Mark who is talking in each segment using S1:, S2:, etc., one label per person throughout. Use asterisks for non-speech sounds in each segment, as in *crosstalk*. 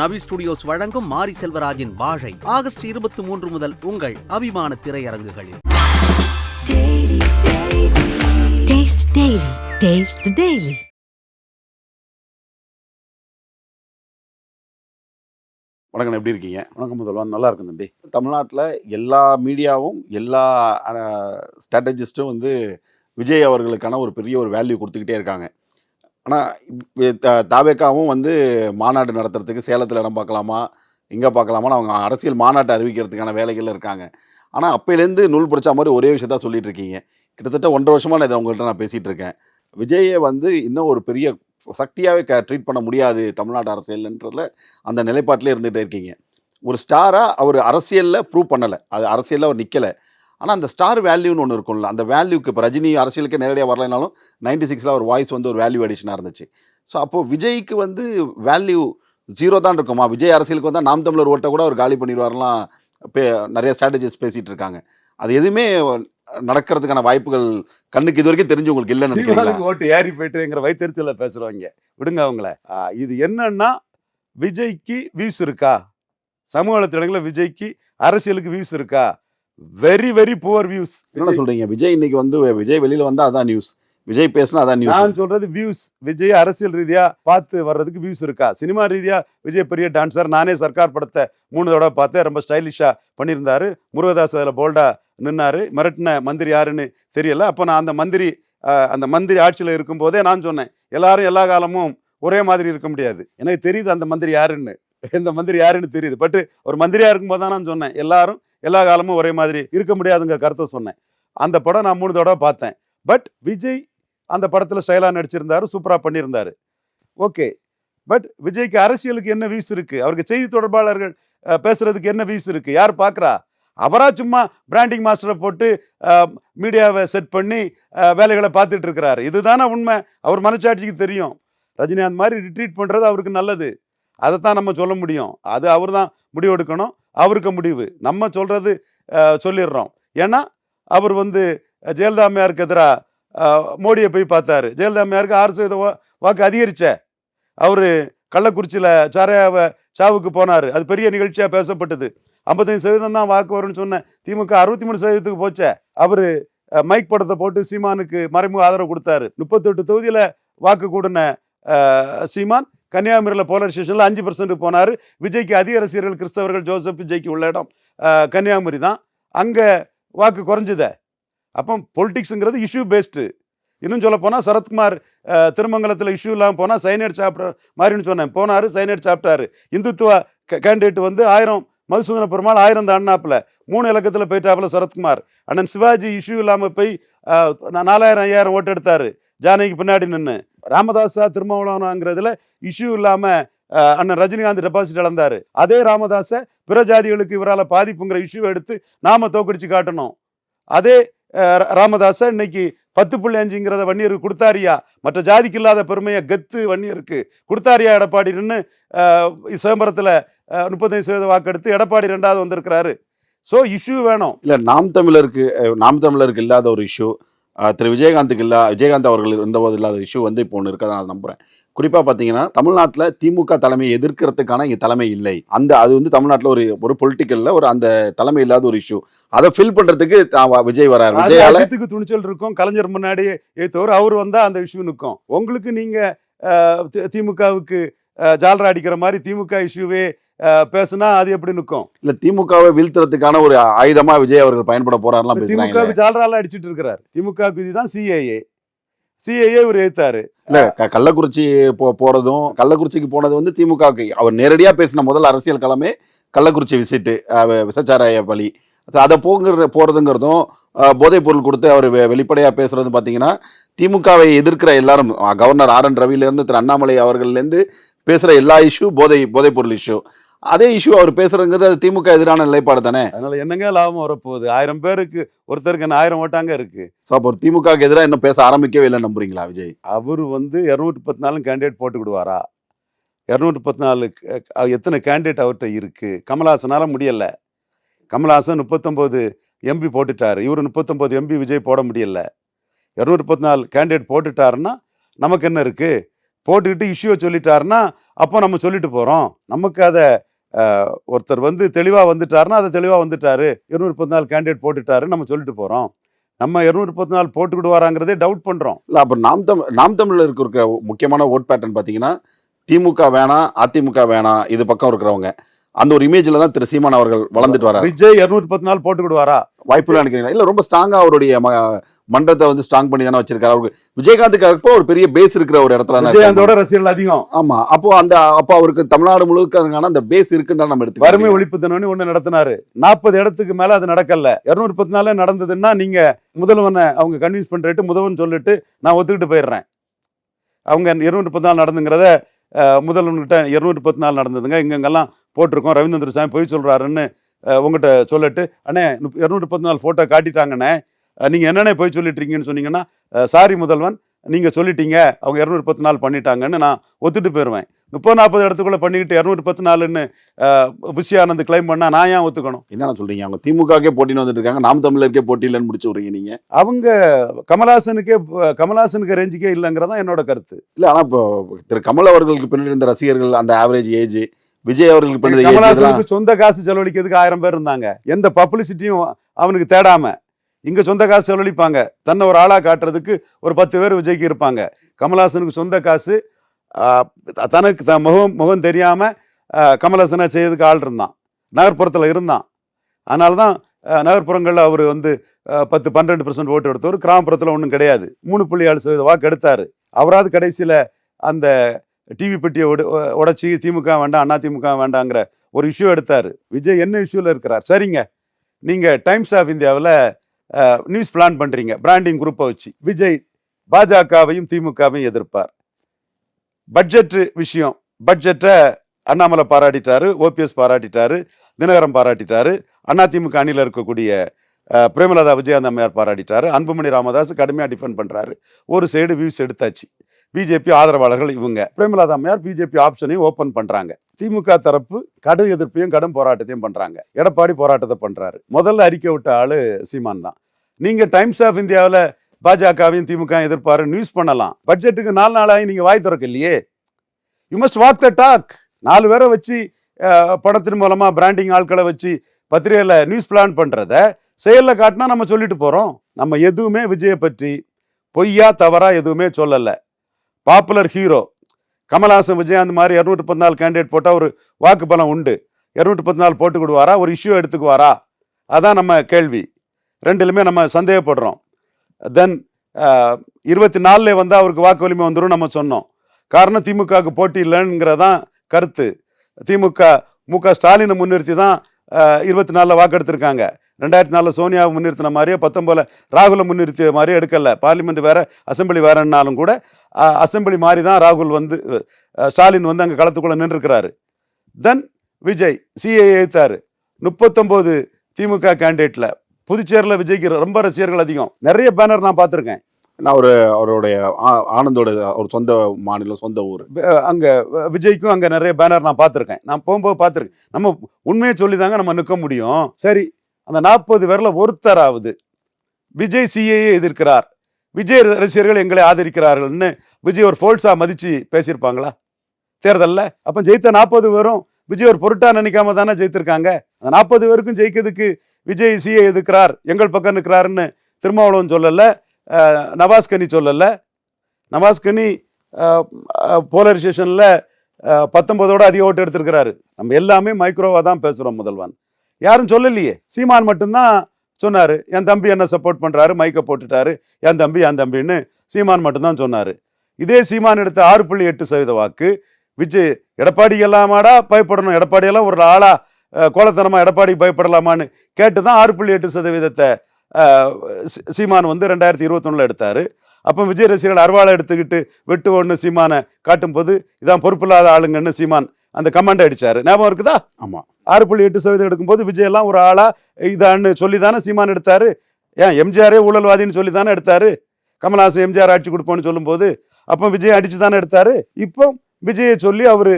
S1: நவி studios வழங்கும் மாரி செல்வராஜின் வாழை ஆகஸ்ட் இருபத்தி மூன்று முதல் உங்கள் அபிமான திரையரங்குகளில்.
S2: வணக்கம் எப்படி இருக்கீங்க?
S3: வணக்கம் முதல்வன் நல்லா இருக்கும் தம்பி.
S2: தமிழ்நாட்டில் எல்லா மீடியாவும் எல்லா ஸ்ட்ராட்டஜிஸ்ட்டும் வந்து விஜய் அவர்களுக்கான ஒரு பெரிய ஒரு வேல்யூ கொடுத்துக்கிட்டே இருக்காங்க. ஆனால் தாவேக்காவும் வந்து மாநாடு நடத்துறதுக்கு சேலத்தில் இடம் பார்க்கலாமா இங்கே பார்க்கலாமான்னு அவங்க அரசியல் மாநாட்டை அறிவிக்கிறதுக்கான வேலைகள் இருக்காங்க. ஆனால் அப்போலேருந்து நூல் படித்த மாதிரி ஒரே விஷயத்தான் சொல்லிட்டு இருக்கீங்க. கிட்டத்தட்ட ஒன்றரை வருஷமாக நான் இதை உங்கள்கிட்ட நான் பேசிகிட்டு இருக்கேன். விஜயை வந்து இன்னும் ஒரு பெரிய சக்தியாகவே க ட்ரீட் பண்ண முடியாது தமிழ்நாடு அரசியல்ன்றதுல அந்த நிலைப்பாட்டிலே இருந்துகிட்டே இருக்கீங்க. ஒரு ஸ்டாராக அவர் அரசியலில் ப்ரூவ் பண்ணலை. அது அரசியலில் அவர் நிற்கலை ஆனால் அந்த ஸ்டார் வேல்யூன்னு ஒன்று இருக்கும்ல அந்த வேல்யூக்கு இப்போ ரஜினி அரசியலுக்கு நேரடியாக வரலைனாலும் நைன்டி சிக்ஸில் அவர் வாய்ஸ் வந்து ஒரு வேல்யூ அடிஷனாக இருந்துச்சு. ஸோ அப்போது விஜய்க்கு வந்து வேல்யூ ஜீரோ தான் இருக்குமா? விஜய் அரசியலுக்கு வந்தால் நாம் தமிழர் ஓட்டை கூட அவர் காலி பண்ணிடுவார்லாம் பே நிறைய ஸ்ட்ராட்டஜிஸ் பேசிகிட்டு இருக்காங்க. அது எதுவுமே நடக்கிறதுக்கான வாய்ப்புகள் கண்ணுக்கு இது வரைக்கும் தெரிஞ்சு உங்களுக்கு இல்லைன்னு
S3: ஓட்டு ஏறி போயிட்டுங்கிற வைத்தறிச்சல பேசுகிறவங்க விடுங்க அவங்கள. இது என்னன்னா விஜய்க்கு வியூஸ் இருக்கா? சமூக வலைத்தளங்களில் விஜய்க்கு அரசியலுக்கு வியூஸ் இருக்கா? வெரி வெரி புவர் வியூஸ்
S2: என்ன சொல்றீங்க? விஜய் இன்னைக்கு வந்து விஜய் வெளியில வந்தா அதான் நியூஸ் விஜய் பேசினா அதான் நியூஸ்
S3: நான் சொல்றது வியூஸ் விஜய் அரசியல் ரீதியா பார்த்து வர்றதுக்கு வியூஸ் இருக்கா? சினிமா ரீதியா விஜய் பெரிய டான்சர் நானே சர்க்கார் படத்தை மூணு தடவை பார்த்தேன். ரொம்ப ஸ்டைலிஷா பண்ணியிருந்தாரு. முருகதாஸ் அதில் போல்டா நின்னாரு. மிரட்டின மந்திரி யாருன்னு தெரியல. அப்போ நான் அந்த மந்திரி அந்த மந்திரி ஆட்சியில் இருக்கும்போதே நான் சொன்னேன். எல்லாரும் எல்லா காலமும் ஒரே மாதிரி இருக்க முடியாது. எனக்கு தெரியுது அந்த மந்திரி யாருன்னு. *laughs* இந்த மந்திரி யாருன்னு தெரியுது. பட் ஒரு மந்திரியா இருக்கும்போது தான் நான் சொன்னேன். எல்லாரும் எல்லா காலமும் ஒரே மாதிரி இருக்க முடியாதுங்கிற கருத்தை சொன்னேன். அந்த படம் நான் மூணு தடவை பார்த்தேன். பட் விஜய் அந்த படத்தில் ஸ்டைலாக நடிச்சிருந்தாரு சூப்பராக பண்ணியிருந்தாரு. ஓகே பட் விஜய்க்கு அரசியலுக்கு என்ன வியூஸ் இருக்குது அவருக்கு செய்தி தொடர்பாளர்கள் பேசுகிறதுக்கு என்ன வியூஸ் இருக்குது யார் பார்க்குறா அவராக சும்மா பிராண்டிங் மாஸ்டரை போட்டு மீடியாவை செட் பண்ணி வேலைகளை பார்த்துட்டு இருக்கிறாரு. இதுதானே உண்மை. அவர் மனசாட்சிக்கு தெரியும். ரஜினிகாந்த் மாதிரி ரிட்ரீட் பண்ணுறது அவருக்கு நல்லது. அதை தான் நம்ம சொல்ல முடியும். அது அவர் தான் முடிவெடுக்கணும். அவருக்கு முடிவு. நம்ம சொல்கிறது சொல்லிடுறோம். ஏன்னா அவர் வந்து ஜெயலலிதா அம்மையாருக்கு எதிராக மோடியை போய் பார்த்தாரு. ஜெயலலிதா அம்மையாருக்கு ஆறு சதவீத வாக்கு அதிகரிச்ச. அவர் கள்ளக்குறிச்சியில் சாரையாவை சாவுக்கு போனார். அது பெரிய நிகழ்ச்சியாக பேசப்பட்டது. ஐம்பத்தஞ்சு சதவீதம் தான் வாக்கு வரும்னு சொன்ன திமுக அறுபத்தி மூணு சதவீதத்துக்கு போச்சே. அவர் மைக் படத்தை போட்டு சீமானுக்கு மறைமுக ஆதரவு கொடுத்தாரு. முப்பத்தெட்டு தொகுதியில் வாக்கு கூடின சீமான் கன்னியாகுமரியில் போலர் ஸ்டேஷனில் அஞ்சு பர்சன்ட் போனார். விஜய்க்கு அதிக ரசிகர்கள் கிறிஸ்தவர்கள் ஜோசப் விஜய்க்கு உள்ள இடம் கன்னியாகுமரி தான். அங்கே வாக்கு குறைஞ்சுதே. அப்போ பொலிட்டிக்ஸுங்கிறது இஷ்யூ பேஸ்டு இன்னும் சொல்ல போனால் சரத்குமார் திருமங்கலத்தில் இஷ்யூ இல்லாமல் போனால் சைனேட் சாப்பிட்ற மாதிரின்னு சொன்னேன். போனார் சைனேட் சாப்பிட்டாரு. இந்துத்துவ கேண்டிடேட் வந்து ஆயிரம் மதுசூதன பெருமாள் ஆயிரம் தாண்டினாப்புல. மூணு இலக்கத்தில் போயிட்டாப்புல சரத்குமார். அண்ணன் சிவாஜி இஷ்யூ இல்லாமல் போய் நாலாயிரம் ஐயாயிரம் ஓட்டு எடுத்தார் ஜானகிக்கு பின்னாடி நின்று ராமதாஸா திருமாவளவனாங்கிறதுல இஷ்யூ இல்லாமல் அண்ணன் ரஜினிகாந்த் டெபாசிட் இழந்தாரு. அதே ராமதாஸை பிற ஜாதிகளுக்கு இவரால் பாதிப்புங்கிற இஷ்யூவை எடுத்து நாம தோக்கடிச்சு காட்டணும். அதே ராமதாஸை இன்னைக்கு பத்து புள்ளி அஞ்சுங்கிறத வன்னியருக்கு கொடுத்தாரியா? மற்ற ஜாதிக்கு இல்லாத பெருமையை கெத்து வன்னியருக்கு கொடுத்தாரியா? எடப்பாடி நின்று சிதம்பரத்தில் முப்பத்தஞ்சு சதவீத வாக்கெடுத்து எடப்பாடி ரெண்டாவது வந்திருக்கிறாரு. ஸோ இஷ்யூ வேணும்.
S2: இல்லை நாம் தமிழருக்கு நாம் தமிழருக்கு இல்லாத ஒரு இஷ்யூ திரு விஜயகாந்துக்கு இல்லா விஜயகாந்த் அவர்கள் இருந்தபோது இல்லாத இஷ்யூ வந்து இப்போ ஒன்று இருக்கதான் நான் நம்புறேன். குறிப்பா பாத்தீங்கன்னா தமிழ்நாட்டில் திமுக தலைமையை எதிர்க்கிறதுக்கான இங்க தலைமை இல்லை. அந்த அது வந்து தமிழ்நாட்டில் ஒரு ஒரு பொலிட்டிக்கல்ல ஒரு அந்த தலைமை இல்லாத ஒரு இஷ்யூ அதை ஃபில் வ- விஜய் வராரு. விஜயால
S3: துணிச்சல் இருக்கும். கலைஞர் முன்னாடியே ஏத்தவர் அவர் வந்தா அந்த இஷ்யூ நிற்கும் உங்களுக்கு நீங்க அஹ், தி- திமுகவுக்கு ஜால்ரா அடிக்கிற மாதிரி திமுக இஷ்யூவே பேசுனா அது எப்படி நிற்கும்
S2: இல்ல திமுகவை வீழ்த்துறதுக்கான ஒரு ஆயுதமா விஜய் அவர்கள் பயன்பட போறாருலாம்
S3: திமுகவுக்கு ஜால்ரால அடிச்சிட்டு இருக்கிறார். திமுக இதுதான் சிஏஏ சிஏஏ இவர் ஏத்தாரு.
S2: இல்ல கள்ளக்குறிச்சி போ போறதும் கள்ளக்குறிச்சிக்கு போனது வந்து திமுகவுக்கு. அவர் நேரடியா பேசின முதல் அரசியல் களமே கள்ளக்குறிச்சி விசிட்டு விசச்சாராய பலி. அதை போங்கிறது போறதுங்கிறதும் போதைப் பொருள் கொடுத்து அவர் வெ- வெளிப்படையா பேசுறது பாத்தீங்கன்னா திமுகவை எதிர்க்கிற எல்லாரும் கவர்னர் ஆர் என் ரவில இருந்து திரு அண்ணாமலை அவர்கள்ல இருந்து பேசுற எல்லா இஷ்யூ போதை போதைப் பொருள் இஷ்யூ அதே இஷ்யூ அவர் பேசுறதுங்கிறது அது திமுக எதிரான நிலைப்பாடு தானே?
S3: அதனால என்னங்க லாபம் வரப்போகுது? ஆயிரம் பேருக்கு ஒருத்தருக்கு என்ன ஆயிரம் ஓட்டாங்க இருக்கு?
S2: ஸோ அப்போ திமுகவுக்கு எதிராக இன்னும் பேச ஆரம்பிக்கவே இல்லை நம்புறீங்களா விஜய்?
S3: அவர் வந்து இரநூத்தி பத்து நாலும் கேண்டிடேட் போட்டுக்கிடுவாரா இரநூத்தி பத்து நாலு எத்தனை கேண்டிடேட் அவர்கிட்ட இருக்கு? கமல்ஹாசனால முடியல. கமல்ஹாசன் முப்பத்தொம்போது எம்பி போட்டுட்டாரு. இவர் முப்பத்தொம்போது எம்பி விஜய் போட முடியல. இரநூத்தி பத்து நாலு கேண்டிடேட் போட்டுட்டாருன்னா நமக்கு என்ன இருக்கு? போட்டுக்கிட்டு இஷ்யூவை சொல்லிட்டாருன்னா அப்போ நம்ம சொல்லிட்டு போகிறோம் நமக்கு அதை ஒருத்தர் வந்து தெளிவாக வந்துட்டாருன்னா அதை தெளிவாக வந்துட்டாரு. இருநூறு முப்பத்தி நாலு கேண்டிடேட் போட்டுட்டாரு நம்ம சொல்லிட்டு போகிறோம் நம்ம இருநூறு முப்பத்தி நாலு போட்டுக்கிட்டு வராங்கிறதே டவுட் பண்ணுறோம்
S2: இல்ல அப்ப நாம் தமிழ் நாம் தமிழ்ல இருக்க இருக்கிற முக்கியமான ஓட் பேட்டர்ன் பாத்தீங்கன்னா திமுக வேணாம் அதிமுக வேணாம் இது பக்கம் இருக்கிறவங்க. அந்த ஒரு இமேஜ்ல தான் திரு சீமான் அவர்கள் வளர்ந்துட்டு வராரு.
S3: விஜய் இருநூறு முப்பத்தி நாலு போட்டுக்கிடுவாரா?
S2: வாய்ப்பு நினைக்கிறீங்களா? இல்ல ரொம்ப ஸ்ட்ராங்கா அவருடைய மன்றத்தை வந்து ஸ்ட்ராங் பண்ணி தானே வச்சிருக்காரு. அவருக்கு விஜயகாந்துக்கு அப்போ ஒரு பெரிய பேஸ் இருக்கிற ஒரு இடத்துல
S3: விஜயகாந்தோட. ரசிகர்கள் அதிகம்.
S2: ஆமா. அப்போ அந்த அப்போ அவருக்கு தமிழ்நாடு முழுக்க அதுக்கான அந்த பேஸ் இருக்குன்னு நம்ம
S3: வறுமை
S2: எடுத்துக்கணும்
S3: ஒழிப்பு தினம்னு ஒண்ணு நடத்தினாரு. நாற்பது இடத்துக்கு மேல அது நடக்கல. இருநூறு முப்பத்தி நாலு நடந்ததுன்னா நீங்க முதல்வனை அவங்க கன்வின்ஸ் பண்ணிட்டு முதல்வன் சொல்லிட்டு நான் ஒத்துக்கிட்டு போயிடுறேன். அவங்க இருநூறு முப்பத்தி நாலு நடந்துங்கிறத முதல்வன்கிட்ட இருநூறு முப்பத்தி நாலு நடந்ததுங்க. இங்கெங்கெல்லாம் போட்டிருக்கோம். ரவீந்திர சாமி பொய் சொல்றாருன்னு உங்ககிட்ட சொல்லிட்டு அண்ணே இருநூறு முப்பத்தி நாலு போட்டோ காட்டிட்டாங்கண்ணே. அஹ், நீங்க என்னண்ணே பொய் சொல்லிட்டு இருக்கீங்கன்னு சொன்னீங்கன்னா சாரி முதல்வன் நீங்க சொல்லிட்டீங்க. அவங்க இருநூறு முப்பத்தி நாலு பண்ணிட்டாங்கன்னு நான் ஒத்துட்டு போயிடுவேன் முப்பது நாற்பது இடத்துக்குள்ள பண்ணிக்கிட்டு இரநூறு பத்து நாலுன்னு புஷி ஆனந்த் கிளைம் பண்ணா நான் ஏன் ஒத்துக்கணும்?
S2: என்னென்ன சொல்றீங்க? அவங்க திமுகக்கே போட்டின்னு வந்துட்டு இருக்காங்க நாம் தமிழருக்கே போட்டியிலன்னு முடிச்சு விடுறீங்க நீங்க.
S3: அவங்க கமலஹாசனுக்கே கமலஹாசனுக்கு ரேஞ்சுக்கே இல்லைங்கிறதான் என்னோட கருத்து.
S2: இல்ல ஆனா இப்போ திரு கமல் அவர்களுக்கு பின்னாடி இருந்த ரசிகர்கள் அந்த ஆவரேஜ் ஏஜ் விஜய் அவர்களுக்கு பின்னாடி
S3: சொந்த காசு செலவழிக்கிறதுக்கு ஆயிரம் பேர் இருந்தாங்க. எந்த பப்ளிசிட்டியும் அவனுக்கு தேடாம. இங்க சொந்த காசு செலவழிப்பாங்க. தன்னை ஒரு ஆளா காட்டுறதுக்கு ஒரு பத்து பேர் விஜய்க்கு இருப்பாங்க. கமலஹாசனுக்கு சொந்த காசு தனக்கு த முகம் முகம் தெரியாம ஆஹ், கமலஹாசனை செய்யறதுக்கு ஆள் இருந்தான். நகர்ப்புறத்தில் இருந்தான். அதனால தான் நகர்ப்புறங்களில் அவர் வந்து பத்து பன்னெண்டு பர்சன்ட் ஓட்டு எடுத்தவர். கிராமப்புறத்தில் ஒன்றும் கிடையாது. மூணு புள்ளி ஏழு சதவீத வாக்கு எடுத்தார். அவராது கடைசியில் அந்த டிவி பெட்டியை உட உடச்சி திமுக வேண்டாம் அண்ணா திமுக வேண்டாங்கிற ஒரு இஷ்யூ எடுத்தார். விஜய் என்ன இஷ்யூவில் இருக்கிறார்? சரிங்க. நீங்கள் டைம்ஸ் ஆஃப் இந்தியாவில் நியூஸ் பிளான் பண்ணுறீங்க பிராண்டிங் குரூப்பை வச்சு. விஜய் பாஜகவையும் திமுகவையும் எதிர்ப்பார். பட்ஜெட் விஷயம். பட்ஜெட்டை அண்ணாமலை பாராட்டிட்டாரு ஓபிஎஸ் பாராட்டிட்டாரு தினகரன் பாராட்டிட்டாரு அதிமுக அணியில் இருக்கக்கூடிய பிரேமலதா விஜயகாந்த் அம்மையார் பாராட்டிட்டாரு அன்புமணி ராமதாஸ் கடுமையாக டிஃபெண்ட் பண்ணுறாரு ஒரு சைடு வியூஸ் எடுத்தாச்சு. பிஜேபி ஆதரவாளர்கள் இவங்க. பிரேமலதா அம்மையார் பிஜேபி ஆப்ஷனையும் ஓப்பன் பண்ணுறாங்க திமுக தரப்பு கடும் எதிர்ப்பையும் கடும் போராட்டத்தையும் பண்ணுறாங்க எடப்பாடி போராட்டத்தை பண்ணுறாரு முதல்ல அறிக்கை விட்ட ஆளு சீமான் தான். நீங்கள் டைம்ஸ் ஆஃப் இந்தியாவில் பாஜகவையும் திமுக எதிர்ப்பாரு நியூஸ் பண்ணலாம். பட்ஜெட்டுக்கு நாலு நாளாகி நீங்கள் வாய் திறக்க இல்லையே you must walk the talk நாலு பேரை வச்சு படத்தின் மூலமாக பிராண்டிங் ஆட்களை வச்சு பத்திரிகையில் நியூஸ் பிளான் பண்ணுறத செயலில் காட்டினா நம்ம சொல்லிட்டு போகிறோம் நம்ம எதுவுமே விஜயை பற்றி பொய்யா தவறா எதுவுமே சொல்லலை. பாப்புலர் ஹீரோ கமல்ஹாசன் விஜயகாந்த் மாதிரி இரநூத்தி பதினாலு கேண்டிடேட் போட்டால் ஒரு வாக்கு பலம் உண்டு. இரநூத்தி பதினாலு போட்டு கொடுவாரா ஒரு இஷ்யூ எடுத்துக்குவாரா? அதான் நம்ம கேள்வி. ரெண்டுலுமே நம்ம சந்தேகப்படுறோம். தென் இருபத்தி நாலில் வந்து அவருக்கு வாக்கு வலிமை வந்துடும் நம்ம சொன்னோம். காரணம் திமுகவுக்கு போட்டி இல்லைங்கிறதான் கருத்து. திமுக மு க ஸ்டாலினை முன்னிறுத்தி தான் இருபத்தி நாலில் வாக்கெடுத்திருக்காங்க. ரெண்டாயிரத்தி நாலில் சோனியாவை முன்னிறுத்தின மாதிரியோ பத்தொம்போதில் ராகுலை முன்னிறுத்திய மாதிரியோ எடுக்கலை. பார்லிமெண்ட் வேறு அசெம்பிளி வேறன்னாலும் கூட அசெம்பிளி மாதிரி தான் ராகுல் வந்து ஸ்டாலின் வந்து அங்கே களத்துக்குள்ளே நின்றுருக்கிறாரு. தென் விஜய் சிஏ எழுத்தாரு முப்பத்தொம்போது திமுக கேண்டிடேட்டில் புதுச்சேரியில் விஜய்க்கு ரொம்ப ரசிகர்கள் அதிகம். நிறைய பேனர் நான் பார்த்துருக்கேன்.
S2: நான் ஒரு அவருடைய ஆனந்தோட ஒரு சொந்த மாநிலம் சொந்த ஊர்.
S3: அங்கே விஜய்க்கும் அங்கே நிறைய பேனர் நான் பார்த்துருக்கேன். நான் போகும்போது பார்த்துருக்கேன். நம்ம உண்மையை சொல்லி தாங்க நம்ம நிற்க முடியும். சரி அந்த நாற்பது பேரில் ஒருத்தராவது விஜய் சிஏஏ எதிர்க்கிறார். விஜய் ரசிகர்கள் எங்களை ஆதரிக்கிறார்கள்னு விஜய் ஒரு ஃபோல்ஸா மதிச்சு பேசியிருப்பாங்களா? தேர்தலில். அப்போ ஜெயித்த நாற்பது பேரும் விஜய் ஒரு பொருட்டா நினைக்காம தானே ஜெயித்திருக்காங்க. அந்த நாற்பது பேருக்கும் ஜெயிக்கிறதுக்கு விஜய் சிஏ எதுக்கிறார்? எங்கள் பக்கம் நிற்கிறாருன்னு திருமாவளவன் சொல்லலை. நவாஸ்கனி சொல்லலை. நவாஸ்கனி போலரைசேஷனில் பத்தொன்பதோட அதிக ஓட்டு எடுத்திருக்கிறாரு. நம்ம எல்லாமே மைக்ரோவாக தான் பேசுகிறோம் முதல்வன். யாரும் சொல்லலையே. சீமான் மட்டும்தான் சொன்னார் என் தம்பி என்ன சப்போர்ட் பண்ணுறாரு மைக்கை போட்டுட்டாரு. என் தம்பி என் தம்பின்னு சீமான் மட்டும்தான் சொன்னார். இதே சீமான் எடுத்த ஆறு புள்ளி எட்டு சதவீத வாக்கு விஜய் எடப்பாடி எல்லாமாடா பயப்படணும். எடப்பாடியெல்லாம் ஒரு ஆளாக கோலத்தனமாக எடப்பாடிக்கு எடப்பாடி பயப்படலாமான்னு கேட்டு தான் ஆறு புள்ளி எட்டு சதவீதத்தை சீமான் வந்து ரெண்டாயிரத்தி இருபத்தொன்னில் எடுத்தார். அப்போ விஜய் ரசிகர்கள் அருவாளை எடுத்துக்கிட்டு வெட்டு ஒன்று சீமானை காட்டும்போது இதான் பொறுப்பில்லாத ஆளுங்கன்னு சீமான் அந்த கமாண்டை அடிச்சாரு. ஞாபகம் இருக்குதா?
S2: ஆமா.
S3: ஆறு புள்ளி எட்டு சதவீதம் எடுக்கும்போது விஜய் எல்லாம் ஒரு ஆளா இதான்னு சொல்லி தானே சீமான் எடுத்தாரு? ஏன் எம்ஜிஆரே ஊழல்வாதின்னு சொல்லி தானே எடுத்தாரு? கமல்ஹாசன் எம்ஜிஆர் ஆட்சி கொடுப்போம்னு சொல்லும்போது அப்போ விஜய் அடிச்சு தானே எடுத்தாரு? இப்போ விஜயை சொல்லி அவரு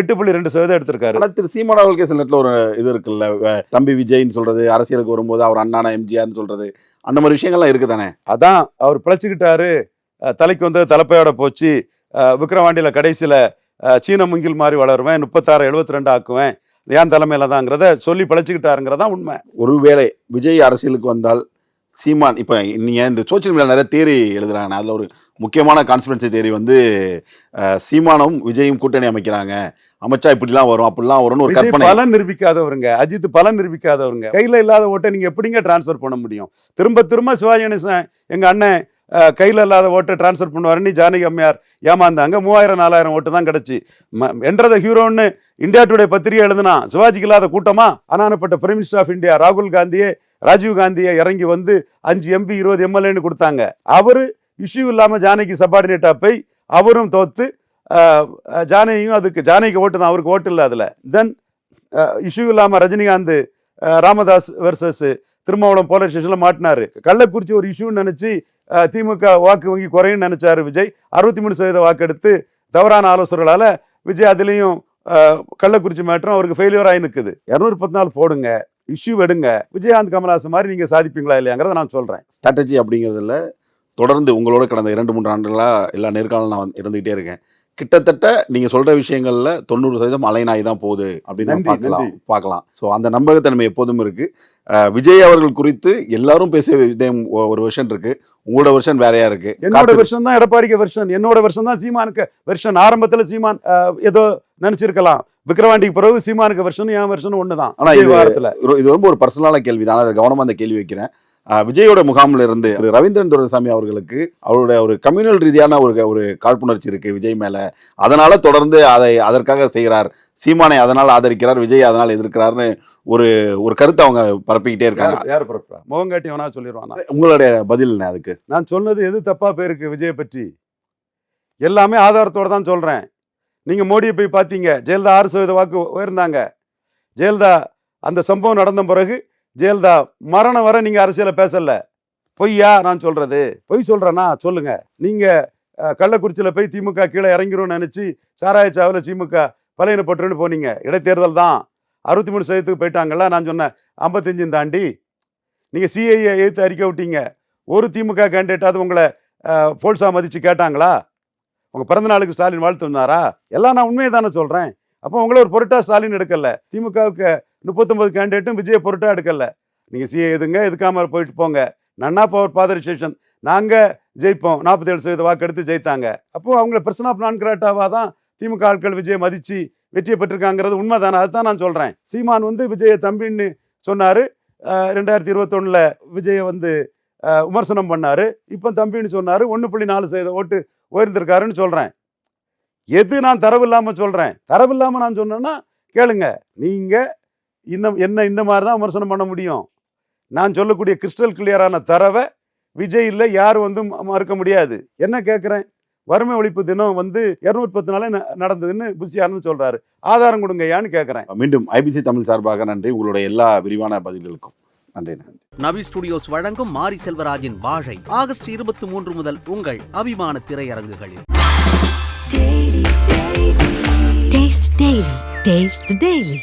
S3: எட்டு புள்ளி ரெண்டு சதவீதம் எடுத்திருக்காரு.
S2: ஆனா திரு சீமான் அவர்களுக்கே சில நேரத்துல ஒரு இது இருக்குல்ல தம்பி விஜய்ன்னு சொல்றது அரசியலுக்கு வரும்போது அவர் அண்ணானா எம்ஜிஆர்னு சொல்றது அந்த மாதிரி விஷயங்கள்லாம் இருக்கு தானே
S3: அதான் அவர் பிழைச்சிக்கிட்டாரு. தலைக்கு வந்து தலைப்பையோட போச்சு. விக்ரவாண்டியில கடைசியில சீன முங்கில் மாதிரி வளருவேன் முப்பத்தாறு எழுபத்தி ரெண்டு ஆக்குவேன். என் தலைமையில தாங்கிறத சொல்லி பழச்சிக்கிட்டாருங்கிறதா உண்மை.
S2: ஒருவேளை விஜய் அரசியலுக்கு வந்தால் சீமான் இப்போ நீங்கள் இந்த சோசியல் மீடியா நிறைய தேரி எழுதுறாங்க. அதில் ஒரு முக்கியமான கான்ஸ்பிரன்சி தேரி வந்து சீமானும் விஜயும் கூட்டணி அமைக்கிறாங்க. அமைச்சா இப்படிலாம் வரும் அப்படிலாம் வரும்னு ஒரு கற்பனை.
S3: பலன் நிரூபிக்காதவருங்க அஜித் பலன் நிரூபிக்காதவருங்க. கையில இல்லாத ஓட்டை நீங்க எப்படிங்க டிரான்ஸ்ஃபர் பண்ண முடியும்? திரும்ப திரும்ப சிவாஜி கணேசன் எங்க அண்ணன் கையில இல்லாத ஓட்டை டிரான்ஸ்ஃபர் பண்ணுவாருன்னு ஜானகி அம்மையார். ஏமாந்தாங்க. மூவாயிரம் நாலாயிரம் ஓட்டு தான் கிடைச்சி. என்றத ஹீரோன்னு இந்தியா டுடே பத்திரிகை எழுதுனா சிவாஜிக்கு இல்லாத கூட்டமா? அனானப்பட்ட பிரைம் மினிஸ்டர் ஆஃப் இந்தியா ராகுல் காந்தியே ராஜீவ் காந்தியை இறங்கி வந்து அஞ்சு எம்பி இருபது எம்எல்ஏன்னு கொடுத்தாங்க. அவர் இஷ்யூ இல்லாமல் ஜானகி சபார்டினேட்டாக போய் அவரும் தோத்து ஜானகியும் அதுக்கு ஜானகிக்கு ஓட்டு தான். அவருக்கு ஓட்டு இல்லை அதில். தென் இஷ்யூ இல்லாமல் ரஜினிகாந்த் ராமதாஸ் வெர்சஸ் திருமாவளம் போலீஸ் ஸ்டேஷனில் மாட்டினாரு. கள்ளக்குறிச்சி ஒரு இஷ்யூன்னு நினச்சி திமுக வாக்கு வங்கி குறையும் நினைச்சாரு விஜய். அறுபத்தி மூணு சதவீத வாக்கெடுத்து தவறான ஆலோசகர்களால விஜய் அதுலேயும் கள்ளக்குறிச்சி மேட்டரும் அவருக்கு ஃபெயிலியர் ஆகி நிற்குது இரநூறு பத்து நாள் போடுங்க இஷ்யூ எடுங்க. விஜயகாந்த் கமல்ஹாசன் மாதிரி நீங்க சாதிப்பீங்களா இல்லையாங்கிறத நான் சொல்றேன்.
S2: ஸ்ட்ராட்டஜி அப்படிங்கிறதுல தொடர்ந்து உங்களோட கடந்த இரண்டு மூன்று ஆண்டுகளாக எல்லா நேர்காணலும் நான் வந்து இருந்துகிட்டே இருக்கேன். கிட்டத்தட்ட நீங்க சொல்ற விஷயங்கள்ல தொண்ணூறு சதவீதம் அலைனாகி தான் போகுது அப்படின்னு பார்க்கலாம்.
S3: பார்க்கலாம்.
S2: ஸோ அந்த நம்பகத்தன்மை எப்போதும் இருக்கு. அஹ், விஜய் அவர்கள் குறித்து எல்லாரும் பேசிய விதம் ஒ- ஒரு வெர்ஷன் இருக்கு. உங்களோட வெர்ஷன் வேறையா இருக்கு.
S3: என்னோட வெர்ஷன் தான் எடப்பாடிக்கு வெர்ஷன் என்னோட வெர்ஷன் தான் சீமானுக்கு வெர்ஷன் ஆரம்பத்துல சீமான் ஏதோ நினைச்சிருக்கலாம். விக்ரவாண்டிக்கு பிறகு சீமானுக்கு வெர்ஷன் என் வெர்ஷன் ஒண்ணுதான்.
S2: ஆனா இது-
S3: வாரத்துல.
S2: இது ரொம்ப ஒரு பர்சனலான கேள்வி தான் அதை கவனமா அந்த கேள்வி வைக்கிறேன். விஜயோட முகாமில் இருந்து திரு. ரவீந்திரன் துரைசாமி அவர்களுக்கு அவருடைய ஒரு கம்யூனல் ரீதியான ஒரு ஒரு காழ்ப்புணர்ச்சி இருக்கு விஜய் மேல. அதனால தொடர்ந்து அதை அதற்காக செய்கிறார் சீமானை அதனால் ஆதரிக்கிறார் விஜய் அதனால் எதிர்க்கிறார்னு ஒரு ஒரு கருத்தை அவங்க பரப்பிக்கிட்டே இருக்காங்க.
S3: யார் பிறப்பா முகங்காட்டி வேணா சொல்லிடுவானா
S2: உங்களுடைய பதில் என்ன அதுக்கு?
S3: நான் சொன்னது எது தப்பா போயிருக்கு விஜயை பற்றி? எல்லாமே ஆதாரத்தோட தான் சொல்றேன். நீங்க மோடியை போய் பார்த்தீங்க. ஜெயலலிதா ஆறு சதவீத வாக்கு உயர்ந்தாங்க. ஜெயலலிதா அந்த சம்பவம் நடந்த பிறகு ஜெயலலிதா மரணம் வரை நீங்க அரசியல பேசல. பொய்யா நான் சொல்றது? பொய் சொல்றேனா? சொல்லுங்க. நீங்க அஹ், கள்ளக்குறிச்சியில போய் திமுக கீழே இறங்கிரும்னு நினைச்சு சாராய சாவில் திமுக பலையினப்பட்டுன்னு போனீங்க. இடைத்தேர்தல் தான். அறுபத்தி மூணு சதவீதத்துக்கு போயிட்டாங்களா நான் சொன்னேன் ஐம்பத்தஞ்சும் தாண்டி. நீங்கள் சிஐஏ எதிர்த்து அறிக்கை விட்டீங்க. ஒரு திமுக கேண்டிடேட்டாவது உங்களை போல்சா மதித்து கேட்டாங்களா? உங்கள் பிறந்த நாளுக்கு ஸ்டாலின் வாழ்த்து வந்தாரா? எல்லாம் நான் உண்மையை தானே சொல்கிறேன் அப்போ உங்களை ஒரு பொருட்டா ஸ்டாலின் எடுக்கல. திமுகவுக்கு முப்பத்தொம்பது கேண்டிடேட்டும் விஜய பொருட்டா எடுக்கல. நீங்கள் சிஏ எதுங்க எதுக்காம போயிட்டு போங்க. நன்னா பவர் பாதர் ஸ்டேஷன் நாங்கள் ஜெயிப்போம். நாற்பத்தேழு சதவீத வாக்கு எடுத்து ஜெயித்தாங்க. அப்போது அவங்கள பிரச்சனை ஆஃப் நான் தான் திமுக ஆட்கள் விஜயை மதித்து வெற்றியை பெற்றிருக்காங்கிறது உண்மைதானே? அதுதான் நான் சொல்கிறேன் சீமான் வந்து விஜய தம்பின்னு சொன்னார். ரெண்டாயிரத்தி இருபத்தொன்னில் விஜயை வந்து விமர்சனம் பண்ணார். இப்போ தம்பின்னு சொன்னார். ஒன்று புள்ளி நாலு சதவீத ஓட்டு உயர்ந்திருக்காருன்னு சொல்கிறேன் எது நான் தரவு இல்லாமல் சொல்கிறேன் தரவு இல்லாமல் நான் சொன்னேன்னா கேளுங்க. நீங்கள் இன்னும் என்ன இந்த மாதிரி தான் விமர்சனம் பண்ண முடியும். நான் சொல்லக்கூடிய கிறிஸ்டல் கிளியரான தரவை விஜய் இல்லை யாரும் வந்து மறுக்க முடியாது. என்ன கேட்குறேன் வறுமை ஒழிப்பு தினம் வந்து இரநூத்தி பத்து நாளே நடந்ததுன்னு புசியார்னு சொல்றாரு. ஆதாரம் கொடுங்கய்யான்னு கேட்குறேன்
S2: மீண்டும் ஐபிசி தமிழ் சார்பாக நன்றி. உங்களுடைய எல்லா விரிவான பதில்களுக்கும் நன்றி நன்றி.
S1: நவி ஸ்டுடியோஸ் வழங்கும் மாரி செல்வராஜின் வாழை ஆகஸ்ட் இருபத்தி மூன்று முதல் உங்கள் அபிமான திரையரங்குகளில்.
S4: Taste the Daily.